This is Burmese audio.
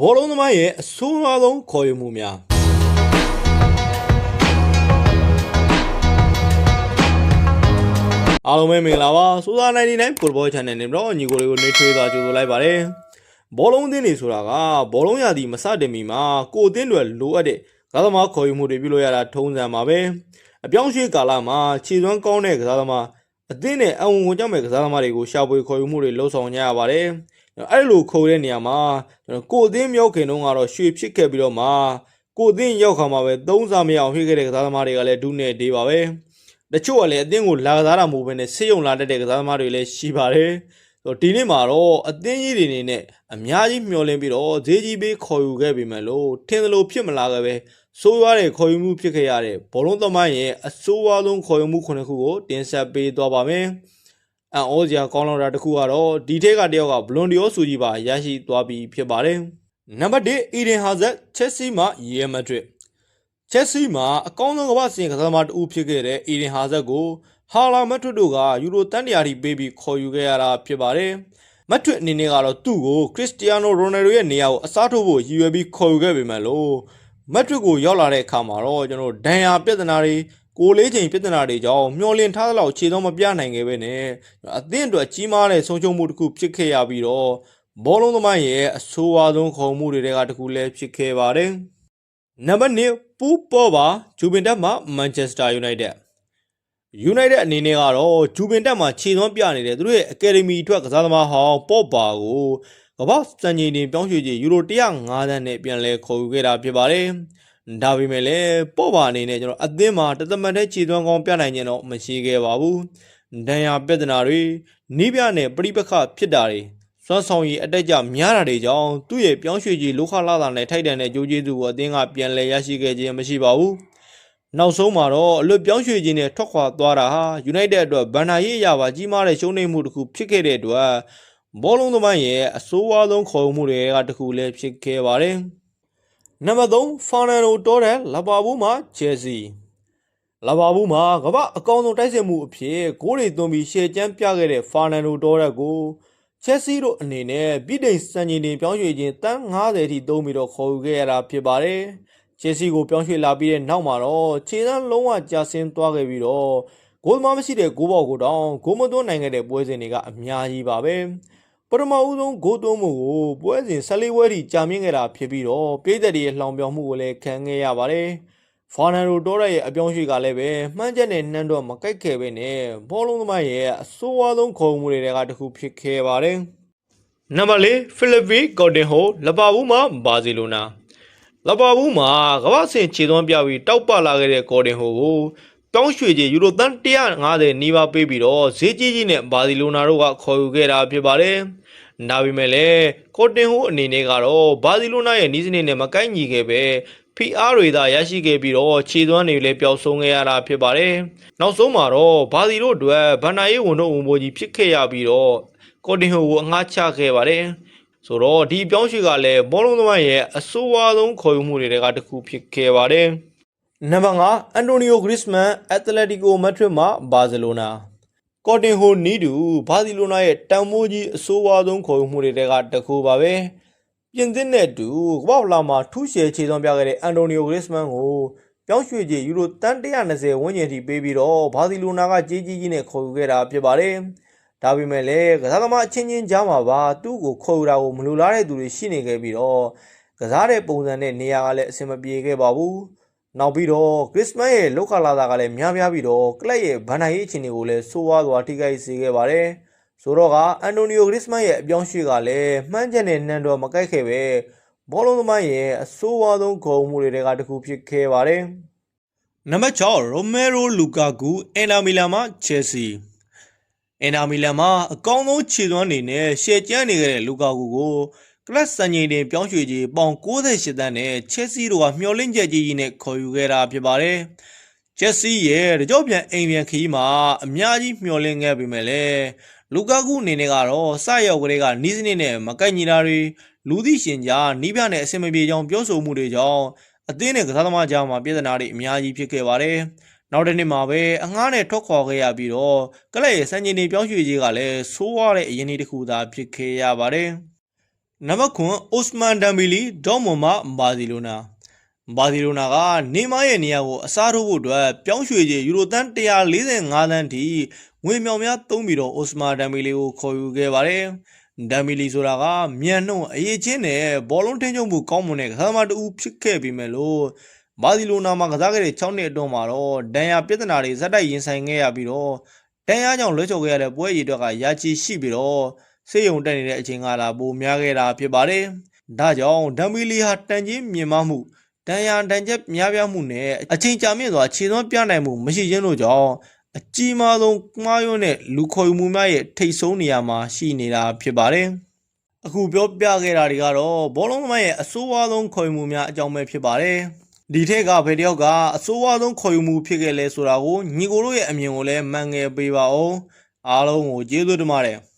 ဘောလုံးသမားရဲ့အဆိုးအဆုံးခေါ်ယူမှုများအားလုံးပဲမင်္ဂလာပါစူသာ99 Football Channel နဲ့တော့ညီကိုလေးကိုနှွေးထွေးသွားကြိုဆိုလိုက်ပါတယ်ဘောလုံးအသင်းတွေဆိုတာကဘောလုံးရသည်မစတင်မီမှာကိုယ်အသင်းတွေလိုအပ်တဲ့ကစားသမားခေါ်ယူမှုတွေပြုလုပ်ရတာထုံးစံပါပဲအပြောင်းရွှေ့ကာလမှာခြေစွမ်းကောင်းတဲ့ကစားသမားအသင်းနဲ့အဝင်ဝင်ကြောင့်မဲ့ကစားသမားတွေကိုရှာဖွေခေါ်ယူမှုတွေလှုပ်ဆောင်ကြရပါတယ် အဲ့လိုခေါ်တဲ့နေရာမှာကျွန်တော်ကိုယ်အသင်းမြောက်ခင်တုန်းကတော့ရွှေဖြစ်ခဲ့ပြီးတော့မှကိုယ်အသင်းရောက်ခါမှာပဲသုံးစားမရအောင်ဖြစ်ခဲ့တဲ့ကစားသမားတွေကလည်းဒုနဲ့ဒေးပါပဲတချို့ကလည်းအသင်းကိုလာကစားတာမဟုတ်ဘဲနဲ့ဆေးရုံလာတတ်တဲ့ကစားသမားတွေလည်းရှိပါတယ်။ဆိုတော့ဒီနေ့မှာတော့အသင်းကြီးတွေအနေနဲ့အများကြီးမျှော်လင့်ပြီးတော့ဈေးကြီးပေးခေါ်ယူခဲ့ပြီမဲ့လို့ထင်သလိုဖြစ်မလာခဲ့ပဲစိုးရွားတဲ့ခေါ်ယူမှုဖြစ်ခဲ့ရတဲ့ဘောလုံးသမိုင်းရဲ့အဆိုးအဝါဆုံးခေါ်ယူမှုခုနှစ်ခုကိုတင်ဆက်ပေးသွားပါမယ်။ အန်အောစရာကောင်းလောက်တာတစ်ခုကတော့ဒီထက်ကတယောက်ကဘလွန်ဒီယိုဆူကြီးပါရရှိသွားပြီဖြစ်ပါတယ်။နံပါတ်1အီဒင်ဟာဇက်ချက်စီမှရီယယ်မက်ဒရစ်ချက်စီမှာအကောင်းဆုံးကမ္ဘာစင်ကစားသမားတဦးဖြစ်ခဲ့တဲ့အီဒင်ဟာဇက်ကိုဟာလာမက်ထွတ်တို့ကယူရိုတန်တရာထိပေးပြီးခေါ်ယူခဲ့ရတာဖြစ်ပါတယ်။မက်ထွတ်အနေနဲ့ကတော့သူ့ကိုခရစ္စတီယာနိုရိုနယ်ဒိုရဲ့နေရာကိုအစားထိုးဖို့ရည်ရွယ်ပြီးခေါ်ယူခဲ့ပေမဲ့လို့မက်ထွတ်ကိုရောက်လာတဲ့အခါမှာတော့ကျွန်တော်ဒဏ်ရာပြဿနာတွေ ကိုလေးချိန်ပြဿနာတွေကြောင့်မျောလင့်ထားသလောက်ခြေသုံးမပြနိုင်ခဲ့ပဲနဲ့အသင်းအတွက်ကြီးမားတဲ့ဆုံးရှုံးမှုတစ်ခုဖြစ်ခဲ့ရပြီးတော့ဘောလုံးသမားရဲ့အဆိုးအဝါဆုံးခေါ်မှုတွေကတစ်ခုလည်းဖြစ်ခဲ့ပါတယ်။နံပါတ်1ပူပေါ်ပါဂျူဗင်တက်မှမန်ချက်စတာယူနိုက်တက်ယူနိုက်တက်အနေနဲ့ကတော့ဂျူဗင်တက်မှာခြေသွမ်းပြနေတဲ့သူတို့ရဲ့အကယ်ဒမီအတွက်ကစားသမားဟောင်းပေါ့ပါကိုကမ္ဘာစံချိန်တင်ပြောင်းရွှေ့ခြင်းယူရို105သန်းနဲ့ပြန်လဲခေါ်ယူခဲ့တာဖြစ်ပါတယ် ဒါပေမဲ့လည်းပေါ့ပါအနေနဲ့ကျွန်တော်အသင်းမှာတသမတ်တဲ့ခြေသွမ်းကောင်းပြနိုင်ခြင်းတော့မရှိခဲ့ပါဘူးဒဏ်ရာပြဿနာတွေနီးပြနဲ့ပြိပခဖြစ်တာတွေစွမ်းဆောင်ရည်အတက်ကြများတာတွေကြောင့်သူ့ရဲ့ပြောင်းရွှေ့ကြီးလောခလာတာနဲ့ထိုက်တန်တဲ့ကြိုးကျေးဇူးကိုအသင်းကပြန်လည်ရရှိခဲ့ခြင်းမရှိပါဘူး။နောက်ဆုံးမှာတော့အလွတ်ပြောင်းရွှေ့ခြင်းနဲ့ထွက်ခွာသွားတာဟာ United အတွက်ဘန်နာရေးအရာပါကြီးမားတဲ့ရှုံးနိမ့်မှုတစ်ခုဖြစ်ခဲ့တဲ့အတွက်ဘောလုံးသမိုင်းရဲ့အဆိုးအဝါဆုံးခေါ်ယူမှုတွေကတစ်ခုလည်းဖြစ်ခဲ့ပါတယ်။ နံပါတ်3ဖာနန်ဒိုတိုတဲ့လပါဘူးမှာချယ်ဆီလပါဘူးမှာကမ္ဘာအကောင်းဆုံးတိုက်စစ်မှုအဖြစ်ဂိုးတွေသွင်းပြီးရှယ်ကျန်းပြခဲ့တဲ့ဖာနန်ဒိုတိုရက်ကိုချက်စီတို့အနေနဲ့ပြည်တိန်စံချိန်တင်ပြောင်းရွှေ့ခြင်းတန်း90ထိသုံးပြီးတော့ခေါ်ယူခဲ့ရတာဖြစ်ပါတယ်။ချက်စီကိုပြောင်းရွှေ့လာပြီးတဲ့နောက်မှာတော့ခြေစမ်းလုံးဝကျဆင်းသွားခဲ့ပြီးတော့ဂိုးသမားမရှိတဲ့ဂိုးပေါက်ကိုတောင်ဂိုးမသွင်းနိုင်ခဲ့တဲ့ပွဲစဉ်တွေကအများကြီးပါပဲ။ ပထမဦးဆုံးဂိုးသွင်းမှုကိုပွဲစဉ်14ပွဲထိကြာမြင့်ခဲ့တာဖြစ်ပြီးတော့ပြည်သက်တွေရဲ့လှောင်ပြောင်မှုကိုလည်းခံခဲ့ရပါတယ်။ဖာနန်ဒိုတိုရက်ရဲ့အပြောင်းအရွှေ့ကလည်းပဲမှန်းချက်နဲ့နှမ်းတော့မကိုက်ခဲ့ပဲနဲ့ဘောလုံးသမားရဲ့အဆိုးအဝါဆုံးခုံမှုတွေကတစ်ခုဖြစ်ခဲ့ပါတယ်။နံပါတ်၄ဖိလစ်ပီကော်တင်ဟိုလပါဘူးမှာဘာစီလိုနာလပါဘူးမှာကမ္ဘာ့ဆင်ခြေသွမ်းပြပြီးတောက်ပလာခဲ့တဲ့ကော်တင်ဟိုကို ပြောင်းရွှေ့ခြင်းယူရိုသန်း150နီးပါးပေးပြီးတော့ဈေးကြီးကြီးနဲ့ဘာစီလိုနာတို့ကခေါ်ယူခဲ့တာဖြစ်ပါတယ်။ဒါပေမဲ့လည်းကော်တင်ဟိုအနေနဲ့ကတော့ဘာစီလိုနာရဲ့နီးစနစ်နဲ့မကိုက်ညီခဲ့ပဲ PR တွေသာရရှိခဲ့ပြီးတော့ခြေသွမ်းတွေလည်းပျောက်ဆုံးခဲ့ရတာဖြစ်ပါတယ်။နောက်ဆုံးမှာတော့ဘာစီတို့အတွက်ဗန်နာရေးဝန်တို့ဝန်ပိုးကြီးဖြစ်ခဲ့ရပြီးတော့ကော်တင်ဟိုကိုအငှားချခဲ့ပါတယ်။ဆိုတော့ဒီပြောင်းရွှေ့ကလည်းဘောလုံးသမားရဲ့အဆိုးအဝါဆုံးခေါ်ယူမှုတွေကတစ်ခုဖြစ်ခဲ့ပါတယ်။ နံပါတ်5အန်တိုနီယိုဂရစ်မန်အက်တလက်တီကိုမက်ဒရစ်မှဘာစီလိုနာကော်တင်ဟိုနီးတူဘာစီလိုနာရဲ့တန်မိုးကြီးအဆိုးအဝါဆုံးခေါ်ယူမှုတွေကတစ်ခုပါပဲ။ပြင်သစ်နဲ့အတူကမ္ဘာ့ဖလားမှာထူးရှယ်ခြေသွမ်းပြခဲ့တဲ့အန်တိုနီယိုဂရစ်မန်ကိုပြောင်းရွှေ့ခြင်းယူရိုတန်120ဝန်းကျင်ထိပေးပြီးတော့ဘာစီလိုနာကကြေးကြီးကြီးနဲ့ခေါ်ယူခဲ့တာဖြစ်ပါတယ်။ဒါပေမဲ့လည်းကစားသမားအချင်းချင်းကြားမှာပါသူ့ကိုခေါ်ယူတာကိုမလိုလားတဲ့သူတွေရှိနေခဲ့ပြီးတော့ကစားတဲ့ပုံစံနဲ့နေရာကလည်းအဆင်မပြေခဲ့ပါဘူး။ နောက်ပြီးတော့ခရစ်စမတ်ရဲ့လောက်ခလာတာကလည်းများများပြီးတော့ကလပ်ရဲ့ဗန်နိုင်ရေးအခြေအနေကိုလည်းဆိုးဝါးစွာထိခိုက်စေခဲ့ပါတယ်။ဆိုတော့ကအန်တိုနီယိုဂရစ်မန်ရဲ့အပြောင်းရွှေ့ကလည်းမှန်းချက်နဲ့နှံတော်မကိုက်ခဲ့ပဲဘောလုံးသမားရဲ့အဆိုးဝါးဆုံးဂုဏ်မှုတွေကတစ်ခုဖြစ်ခဲ့ပါတယ်။နံပါတ်6ရိုမဲရိုလူကာကူအင်တာမီလန်မှချယ်ဆီအင်တာမီလန်မှာအကောင်းဆုံးခြေသွမ်းအနေနဲ့ရှယ်ကျန်းနေခဲ့တဲ့လူကာကူကို ကလပ်စံချိန်တင်ပြောင်းရွှေ့ကြီးပေါင်68တန်းနဲ့ချက်စီတို့ကမျှော်လင့်ချက်ကြီးကြီးနဲ့ခေါ်ယူခဲ့တာဖြစ်ပါတယ်။ချက်စီရဲ့တကြော့ပြန်အိမ်ပြန်ခီးမှာအများကြီးမျှော်လင့်ခဲ့ပေမဲ့လည်းလူကာကူအနေနဲ့ကတော့စရောက်ကလေးကနီးစနစ်နဲ့မကိုက်ညီတာတွေလူသိရှင်ကြားနီးပြနဲ့အဆင်မပြေကြောင်းပြောဆိုမှုတွေကြောင့်အသင်းနဲ့ကစားသမားကြားမှာပြည်ထနာတွေအများကြီးဖြစ်ခဲ့ပါတယ်။နောက်တစ်နေ့မှာပဲအငှားနဲ့ထွက်ခွာခဲ့ရပြီးတော့ကလပ်ရဲ့စံချိန်တွေပြောင်းရွှေ့ကြီးကလည်းဆိုးဝါးတဲ့အရင်နေ့တစ်ခုသာဖြစ်ခဲ့ရပါတယ် နံပါတ်9အိုစမန်ဒမ်ဘီလီဒေါမွန်မဘာစီလိုနာဘာစီလိုနာကနေမားရဲ့နေရာကိုအစားထိုးဖို့အတွက်ပြောင်းရွှေ့ခြင်းယူရိုတန်145သန်းထိငွေမြောင်များသုံးပြီးတော့အိုစမန်ဒမ်ဘီလီကိုခေါ်ယူခဲ့ပါတယ်ဒမ်ဘီလီဆိုတာကမြန်နှုံအရေးချင်းနဲ့ဘောလုံးထင်းချုံမှုကောင်းမွန်တဲ့ကစားသမားတူဖြစ်ခဲ့ပြီးမဲ့လို့ဘာစီလိုနာမှာကစားခဲ့တဲ့6နှစ်အတွင်းမှာတော့ဒဏ်ရာပြဿနာတွေဇက်တိုက်ရင်ဆိုင်ခဲ့ရပြီးတော့ဒဏ်ရာကြောင့်လွှဲချော်ခဲ့ရတဲ့ပွဲရည်အတွက်ကရာချီရှိပြီးတော့ စေယုံတက်နေတဲ့အချိန်ကလာပိုများခဲ့တာဖြစ်ပါတယ်။ဒါကြောင့်ဒမ်ဘီလီဟာတန်ကြီးမြင်မမှုတန်ရာတန်ချက်များပြားမှုနဲ့အချိန်ကြာမြင့်စွာခြေသွမ်းပြနိုင်မှုမရှိခြင်းတို့ကြောင့်အကြီးမားဆုံးမှားယွင်းတဲ့လူခေါ်ယူမှုများရဲ့ထိတ်ဆုံးနေရာမှာရှိနေတာဖြစ်ပါတယ်။အခုပြောပြခဲ့တာတွေကတော့ဘောလုံးသမားရဲ့အဆိုးဝါးဆုံးခေါ်ယူမှုများအကြောင်းပဲဖြစ်ပါတယ်။ဒီထက်ကဘယ်တယောက်ကအဆိုးဝါးဆုံးခေါ်ယူမှုဖြစ်ခဲ့လဲဆိုတာကိုညီကိုတို့ရဲ့အမြင်ကိုလည်းမှန်ငယ်ပေးပါဦး။အားလုံးကိုကျေးဇူးတင်ပါတယ်။